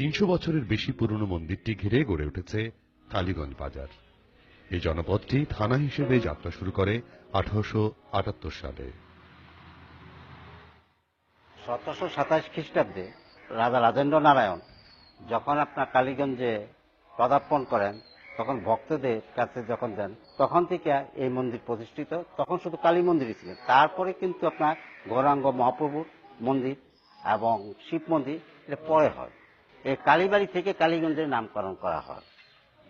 তিনশো বছরের বেশি পুরনো মন্দিরটি ঘিরে গড়ে উঠেছে কালীগঞ্জ বাজার। এই জনপদটি থানা হিসেবে যাত্রা শুরু করে আঠারোশো আটাত্তর সালে। সতেরোশো সাতাশ খ্রিস্টাব্দে রাজা রাজেন্দ্র নারায়ণ যখন আপনার কালীগঞ্জে পদার্পণ করেন, তখন ভক্তদের কাছে যখন দেন, তখন থেকে এই মন্দির প্রতিষ্ঠিত। তখন শুধু কালী মন্দিরই ছিল। তারপরে কিন্তু আপনার গৌরাঙ্গ মহাপ্রভুর মন্দির এবং শিব মন্দির এটা পরে হয়। এই কালীবাড়ি থেকে কালীগঞ্জের নামকরণ করা হয়।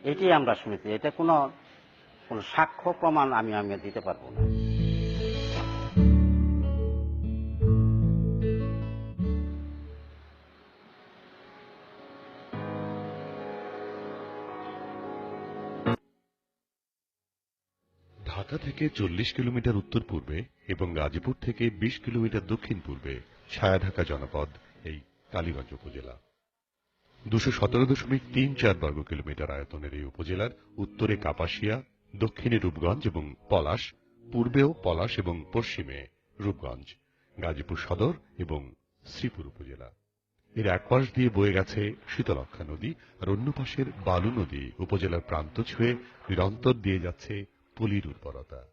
এটি আমরা শুনেছি। এটা কোনো সাক্ষ্য প্রমাণ আমি আমি দিতে পারব না। ঢাকা থেকে চল্লিশ কিলোমিটার উত্তর পূর্বে এবং গাজীপুর থেকে বিশ কিলোমিটার দক্ষিণ পূর্বে ছায়াঢাকা জনপদ, এই কালীগঞ্জ উপজেলা। দুশো সতেরো দশমিক তিন চার বর্গ কিলোমিটার আয়তনের এই উপজেলার উত্তরে কাপাসিয়া, দক্ষিণে রূপগঞ্জ এবং পলাশ, পূর্বেও পলাশ এবং পশ্চিমে রূপগঞ্জ, গাজীপুর সদর এবং শ্রীপুর উপজেলা। এর এক পাশ দিয়ে বয়ে গেছে শীতলক্ষা নদী আর অন্য পাশের বালু নদী উপজেলার প্রান্ত ছুঁয়ে নিরন্তর দিয়ে যাচ্ছে পলির উর্বরতা।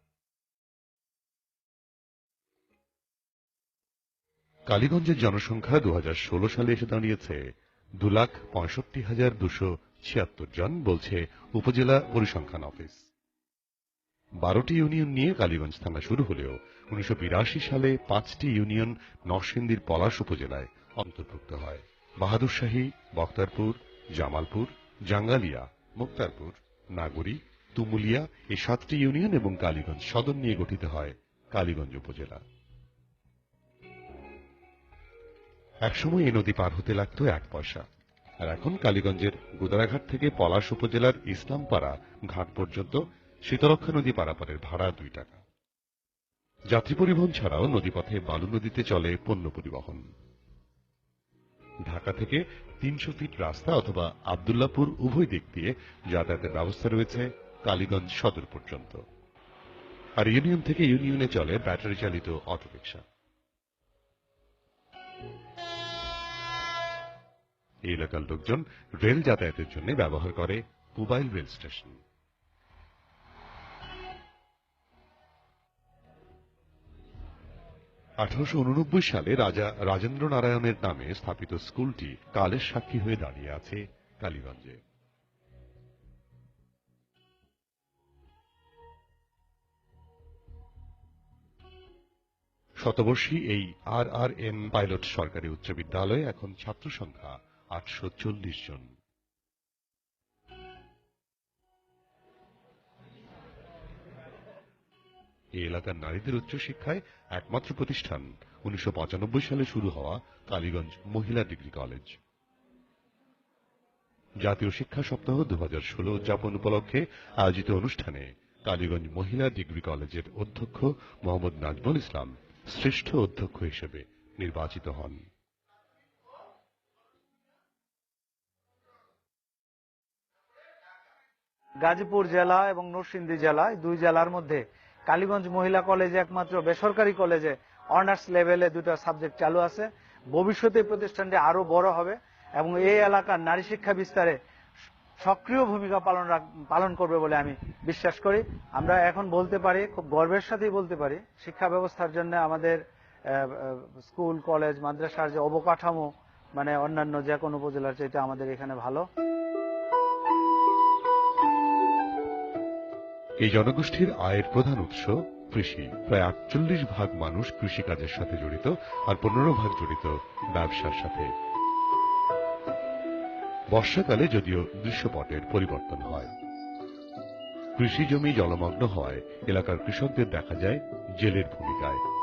কালীগঞ্জের জনসংখ্যা দু হাজার ষোলো সালে এসে দাঁড়িয়েছে দু লাখ পঁয়ষট্টি হাজার দুশো ছিয়াত্তর জন বলছে উপজেলা পরিসংখ্যান অফিস। বারোটি ইউনিয়ন নিয়ে কালীগঞ্জ থানা শুরু হলেও উনিশশো বিরাশি সালে পাঁচটি ইউনিয়ন নরসিংদীর পলাশ উপজেলায় অন্তর্ভুক্ত হয়। বাহাদুরশাহী বক্তারপুর, জামালপুর, জাঙ্গালিয়া, মুক্তারপুর, নাগরী, তুমুলিয়া এই সাতটি ইউনিয়ন এবং কালীগঞ্জ সদর নিয়ে গঠিত হয় কালীগঞ্জ উপজেলা। একসময় এই নদী পার হতে লাগতো এক পয়সা। আর এখন কালীগঞ্জের গুদারাঘাট থেকে পলাশ উপজেলার ইসলামপাড়া ঘাট পর্যন্ত শীতলক্ষা নদী পারাপারের ভাড়া দুই টাকা। যাত্রী পরিবহন ছাড়াও নদীপথে বালু নদীতে চলে পণ্য পরিবহন। ঢাকা থেকে তিনশো ফিট রাস্তা অথবা আবদুল্লাপুর উভয় দিক দিয়ে যাতায়াতের ব্যবস্থা রয়েছে কালীগঞ্জ সদর পর্যন্ত। আর ইউনিয়ন থেকে ইউনিয়নে চলে ব্যাটারি চালিত অটোরিকশা। এই এলাকার লোকজন রেল যাতায়াতের জন্য ব্যবহার করে মোবাইল রেল স্টেশন। আঠারোশো সালে রাজা রাজেন্দ্র নারায়ণের নামে স্থাপিত স্কুলটি কালের সাক্ষী হয়ে দাঁড়িয়ে আছে কালীগঞ্জে। শতবর্ষী এই আর আর এন পাইলট সরকারি উচ্চ বিদ্যালয়ে এখন ছাত্র সংখ্যা আটশো চল্লিশ জন। এই এলাকার নারীদের উচ্চশিক্ষায় একমাত্র প্রতিষ্ঠান। উনিশশো সালে শুরু হওয়া কালীগঞ্জ মহিলা ডিগ্রি কলেজ। জাতীয় শিক্ষা সপ্তাহ দু হাজার ষোলো উদযাপন উপলক্ষে আয়োজিত অনুষ্ঠানে কালীগঞ্জ মহিলা ডিগ্রি কলেজের অধ্যক্ষ মোহাম্মদ নাজমুল ইসলাম শ্রেষ্ঠ অধ্যক্ষ হিসেবে নির্বাচিত হন। গাজীপুর জেলা এবং নরসিংদী জেলা দুই জেলার মধ্যে কালীগঞ্জ মহিলা কলেজে একমাত্র বেসরকারি কলেজে অনার্স লেভেলে দুটো সাবজেক্ট চালু আছে। ভবিষ্যতে প্রতিষ্ঠানটি আরও বড় হবে এবং এই এলাকার নারী শিক্ষা বিস্তারে সক্রিয় ভূমিকা পালন পালন করবে বলে আমি বিশ্বাস করি। আমরা এখন বলতে পারি, খুব গর্বের সাথেই বলতে পারি, শিক্ষা ব্যবস্থার জন্য আমাদের স্কুল, কলেজ, মাদ্রাসার যে অবকাঠামো মানে অন্যান্য যে কোনো উপজেলার চাইতে আমাদের এখানে ভালো। এই জনগোষ্ঠীর আয়ের প্রধান উৎস কৃষি। প্রায় আটচল্লিশ ভাগ মানুষ কৃষিকাজের সাথে জড়িত আর পনেরো ভাগ জড়িত ব্যবসার সাথে। বর্ষাকালে যদিও দৃশ্যপটের পরিবর্তন হয়। কৃষি জমি জলমগ্ন হওয়ায় এলাকার কৃষকদের দেখা যায় জেলের ভূমিকায়।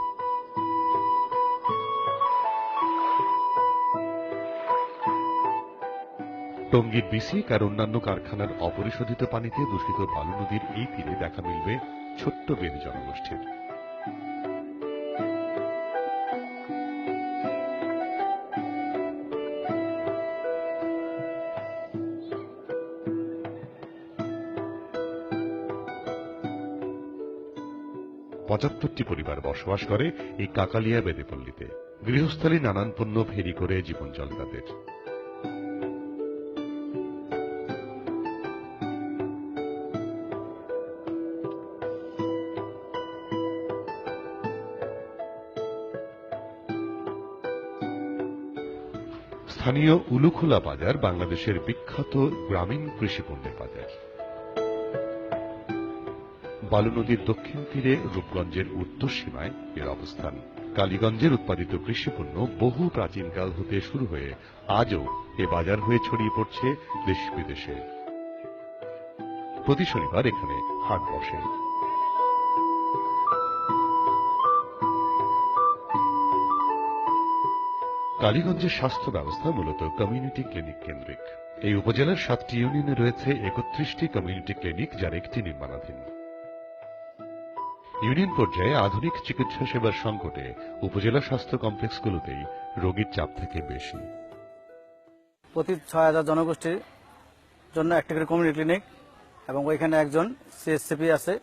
টঙ্গীর বিসিক আর অন্যান্য কারখানার অপরিশোধিত পানিতে দূষিত বালু নদীর এই তীরে দেখা মিলবে ছোট্ট বেড়ে জনগোষ্ঠীর। পঁচাত্তরটি পরিবার বসবাস করে এই কাকালিয়া বেদেপল্লীতে। গৃহস্থলী নানান পণ্য ফেরি করে জীবন চলে তাদের। স্থানীয় উলুখোলা বাজার বাংলাদেশের বিখ্যাত গ্রামীণ কৃষি পণ্যের বাজার। বালু নদীর দক্ষিণ তীরে রূপগঞ্জের উত্তর সীমায় এর অবস্থান। কালীগঞ্জের উৎপাদিত কৃষিপণ্য বহু প্রাচীনকাল হতে শুরু হয়ে আজও এ বাজার হয়ে ছড়িয়ে পড়ছে দেশ বিদেশে প্রতি শনিবার এখানে হাট বসে। কালীগঞ্জের স্বাস্থ্য ব্যবস্থা মূলত কমিউনিটি ক্লিনিক কেন্দ্রিক। এই উপজেলার সাতটি ইউনিয়নে রয়েছে একত্রিশটি কমিউনিটি ক্লিনিক যার একটি নির্মাণাধীন। ইউনিয়ন পর্যায়ে আধুনিক চিকিৎসা সেবার সংকটে উপজেলা স্বাস্থ্য কমপ্লেক্সগুলোতেই রোগীর চাপ থেকে বেশি। প্রতি ছয় হাজার জনগোষ্ঠীর জন্য একটা করে কমিউনিটি ক্লিনিক এবং ওইখানে একজন সিএসসিপি আছে,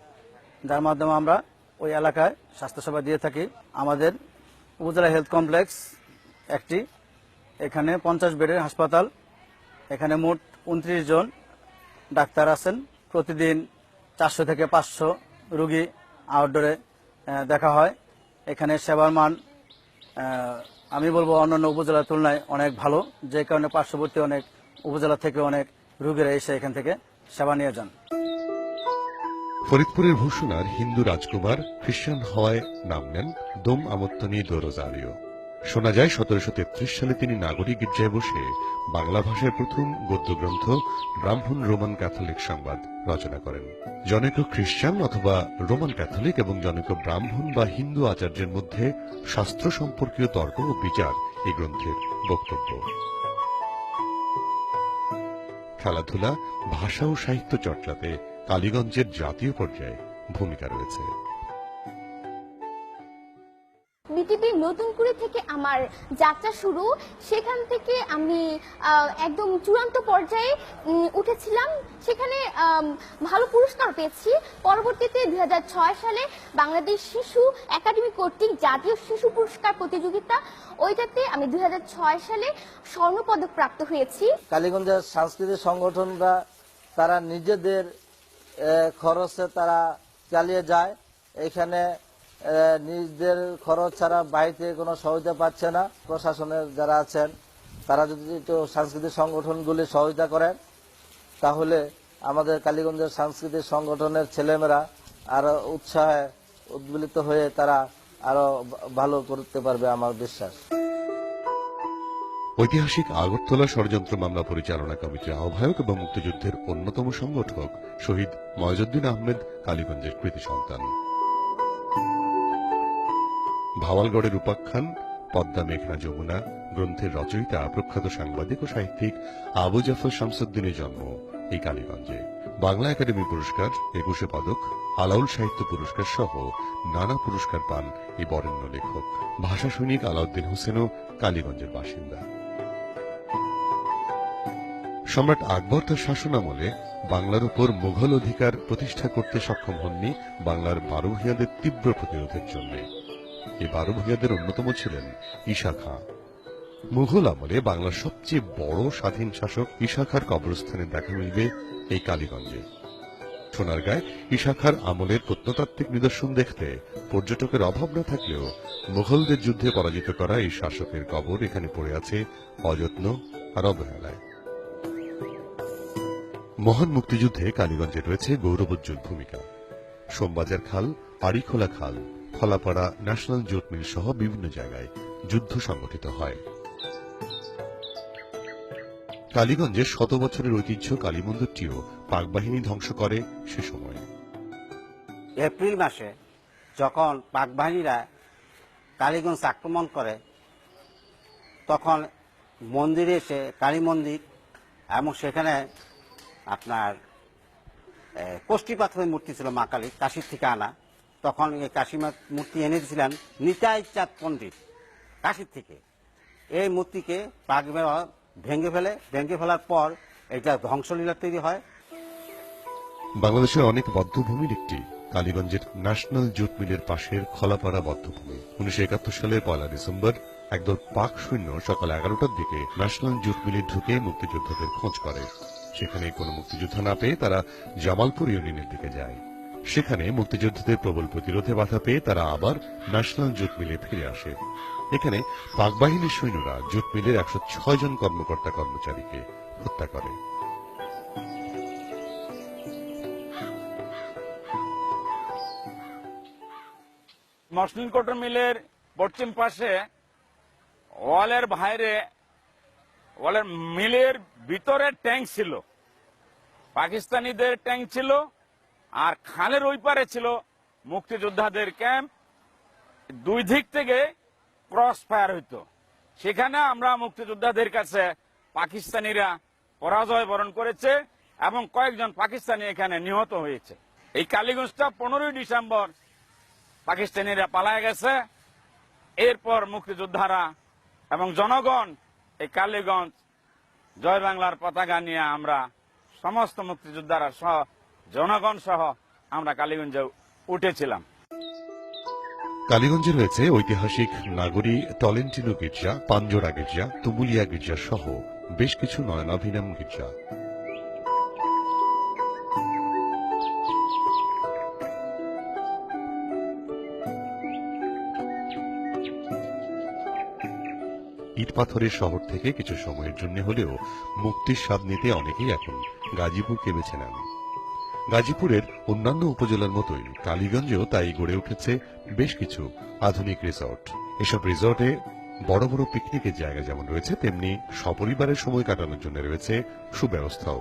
যার মাধ্যমে আমরা ওই এলাকায় স্বাস্থ্যসেবা দিয়ে থাকি। আমাদের উপজেলা হেলথ কমপ্লেক্স একটি। এখানে পঞ্চাশ বেডের হাসপাতাল। এখানে মোট উনত্রিশ জন ডাক্তার আছেন। প্রতিদিন চারশো থেকে পাঁচশো রুগী আউটডোরে দেখা হয়। এখানে সেবার মান আমি বলব অন্যান্য উপজেলার তুলনায় অনেক ভালো। যে কারণে পার্শ্ববর্তী অনেক উপজেলা থেকে অনেক রুগীরা এসে এখান থেকে সেবা নিয়ে যান। ফরিদপুরের ভূষণার হিন্দু রাজকুমার খ্রিস্টান হওয়ায় নাম নেন দোম আমত্তনি দোরোজারিও শোনা যায়, সতেরোশো তেত্রিশ সালে তিনি নাগরিক গির্জায় বসে বাংলা ভাষার প্রথম গদ্যগ্রন্থ ব্রাহ্মণ রোমান ক্যাথলিক সংবাদ রচনা করেন। জনৈক খ্রিস্টান অথবা রোমান ক্যাথলিক এবং জনৈক ব্রাহ্মণ বা হিন্দু আচার্যের মধ্যে শাস্ত্র সম্পর্কীয় তর্ক ও বিচার এই গ্রন্থের বক্তব্য। খেলাধুলা, ভাষা ও সাহিত্য চর্চাতে কালীগঞ্জের জাতীয় পর্যায়ে ভূমিকা রয়েছে। বিটিপি নতুনকুড়ি থেকে আমার যাত্রা শুরু, সেখান থেকে আমি একদম চূড়ান্ত পর্যায়ে উঠেছিলাম। সেখানে ভালো পুরস্কার পেয়েছি। পরবর্তীতে দুই হাজার ছয় সালে বাংলাদেশ শিশু একাডেমি কর্তৃক জাতীয় শিশু পুরস্কার প্রতিযোগিতা, ওইটাতে আমি দু হাজার ছয় সালে স্বর্ণপদক প্রাপ্ত হয়েছি। কালীগঞ্জের সাংস্কৃতিক সংগঠনরা তারা নিজেদের খরচে তারা চালিয়ে যায়। এখানে নিজেদের খরচ ছাড়া বাড়িতে কোনো সহায়তা পাচ্ছে না। প্রশাসনের যারা আছেন, তারা যদি একটু সাংস্কৃতিক সংগঠনগুলি সহায়তা করেন, তাহলে আমাদের কালীগঞ্জের সাংস্কৃতিক সংগঠনের ছেলেমেয়েরা আরও উৎসাহে উদ্বেলিত হয়ে তারা আরও ভালো করতে পারবে আমার বিশ্বাস। ঐতিহাসিক আগরতলা ষড়যন্ত্র মামলা পরিচালনা কমিটির আহ্বায়ক এবং মুক্তিযুদ্ধের অন্যতম সংগঠক শহীদ ময়জুদ্দিন আহমেদ, কালীগঞ্জের কৃতি সন্তান। ভাওয়ালগড়ের উপাখ্যান, পদ্মা মেঘনা যমুনা, গ্রন্থের রচয়িতা, প্রখ্যাত সাংবাদিক ও সাহিত্যিক আবু জাফর শামসুদ্দিনের জন্ম এই কালীগঞ্জে। বাংলা একাডেমি পুরস্কার, একুশে পদক, আলাউল সাহিত্য পুরস্কার সহ নানা পুরস্কার পান এই বরেণ্য লেখক। ভাষা সৈনিক আলাউদ্দিন হোসেনও কালীগঞ্জের বাসিন্দা। সম্রাট আকবর তার শাসনামলে বাংলার উপর মুঘল অধিকার প্রতিষ্ঠা করতে সক্ষম হননি বাংলার বারো ভূঁইয়াদের তীব্র প্রতিরোধের জন্য। এই বারো ভূঁইয়াদের অন্যতম ছিলেন ঈশা খাঁ। মুঘল আমলে বাংলার সবচেয়ে বড় স্বাধীন শাসক ঈশা খাঁর কবরস্থানে দেখা মিলবে এই কালীগঞ্জে। সোনারগাঁয় ঈশা খাঁর আমলের প্রত্নতাত্ত্বিক নিদর্শন দেখতে পর্যটকের অভাব না থাকলেও মুঘলদের যুদ্ধে পরাজিত করা এই শাসকের কবর এখানে পড়ে আছে অযত্ন আর অবহেলায়। মহান মুক্তিযুদ্ধে কালীগঞ্জে রয়েছে গৌরবোজ্জ্বল ভূমিকা। সোমবাজার খাল পাড়িখোলা খাল ফলাপাড়া ন্যাশনাল জোট মিল সহ বিভিন্ন জায়গায় যুদ্ধ সংগঠিত হয়। কালীগঞ্জের শত বছরের ঐতিহ্য কালী মন্দিরটিও পাক বাহিনী ধ্বংস করে সে সময়। এপ্রিল মাসে যখন পাক বাহিনীরা কালীগঞ্জ আক্রমণ করে, তখন মন্দিরে এসে কালী মন্দির এবং সেখানে আপনার এ, কোষ্ঠী পাথরের মূর্তি ছিল মা কালী কাশির থেকে আনা। তখন এই কাশী মা- মূর্তি এনে দিয়েছিলেন নিতাই চাঁদ পণ্ডিত কাশির থেকে। এই মূর্তিকে পাক ভেঙে ফেলে ভেঙে ফেলার পর এটা ধ্বংসলীলা তৈরি হয়। বাংলাদেশের অনেক বদ্ধভূমির একটি কালীগঞ্জের ন্যাশনাল জুট মিলের পাশের খলাপাড়া বদ্ধভূমি। উনিশশো একাত্তর সালের পয়লা ডিসেম্বর একদল পাক সৈন্য সকাল এগারোটার দিকে ন্যাশনাল জুট মিলে ঢুকে মুক্তিযোদ্ধাদের খোঁজ করে। সেখানে কোনো মুক্তিযোদ্ধা না পেয়ে তারা জামালপুর ইউনিয়নের দিকে যায়। সেখানে মুক্তিযোদ্ধাদের প্রবল প্রতিরোধে বাধা পেয়ে তারা আবার ন্যাশনাল জুট মিলে ফিরে আসে। এখানে পাকবাহিনীর সৈন্যরা জুট মিলের একশো ছয় জন কর্মকর্তা কর্মচারীকে হত্যা করে। মসলিন কটন মিলের পশ্চিম পাশে ওয়ালের বাইরে ওয়ালের মিলের ভিতরে ট্যাঙ্ক ছিল। পাকিস্তানিদের ট্যাঙ্ক ছিল আর খালের ওই পারে ছিল মুক্তিযোদ্ধাদের ক্যাম্প। দুই দিক থেকে ক্রস ফায়ার হইতো। সেখানে আমরা মুক্তিযোদ্ধাদের কাছে পাকিস্তানিরা পরাজয় বরণ করেছে এবং কয়েকজন পাকিস্তানি এখানে নিহত হয়েছে। এই কালীগঞ্জটা পনেরোই ডিসেম্বর পাকিস্তানিরা পালায় গেছে। এরপর মুক্তিযোদ্ধারা এবং জনগণ এই কালীগঞ্জ, জয় বাংলার পতাকা নিয়ে আমরা সমস্ত মুক্তিযোদ্ধারা সহ, জনগণ সহ আমরা কালীগঞ্জে উঠেছিলাম। কালীগঞ্জে রয়েছে ঐতিহাসিক নাগরী টলেন্টিনো গির্জা পাঞ্জোরা গির্জা, তুমুলিয়া গির্জা সহ বেশ কিছু নয়নাভিনাম গির্জা। ইট পাথরের শহর থেকে কিছু সময়ের জন্য হলেও মুক্তির স্বাদ নিতে অনেকেই এখন গাজীপুরকে বেছে নেন। গাজীপুরের অন্যান্য উপজেলার মতোই কালীগঞ্জেও তাই গড়ে উঠেছে বেশ কিছু আধুনিক রিসর্ট। এসব রিসর্টে বড় বড় পিকনিকের জায়গা যেমন রয়েছে, তেমনি সপরিবারের সময় কাটানোর জন্য রয়েছে সুব্যবস্থাও।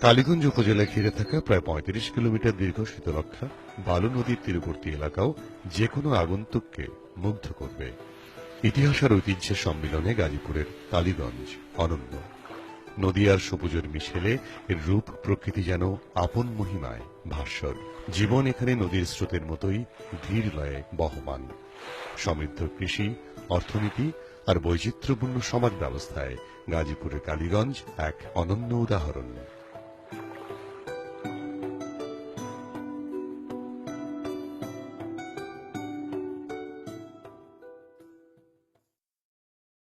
কালীগঞ্জ উপজেলায় ঘিরে থাকা প্রায় পঁয়ত্রিশ কিলোমিটার দীর্ঘ শীতলক্ষা বালু নদীর তীরবর্তী এলাকাও যে কোনো আগন্তুককে মুগ্ধ করবে। ইতিহাস আর ঐতিহ্যের সম্মিলনে গাজীপুরের কালীগঞ্জ অনন্য। নদী আর সবুজের মিশেলে এর রূপ, প্রকৃতি যেন আপন মহিমায় ভাস্বর। জীবন এখানে নদীর স্রোতের মতোই ধীর লয়ে বহমান। সমৃদ্ধ কৃষি, অর্থনীতি আর বৈচিত্র্যপূর্ণ সমাজ ব্যবস্থায় গাজীপুরের কালীগঞ্জ এক অনন্য উদাহরণ।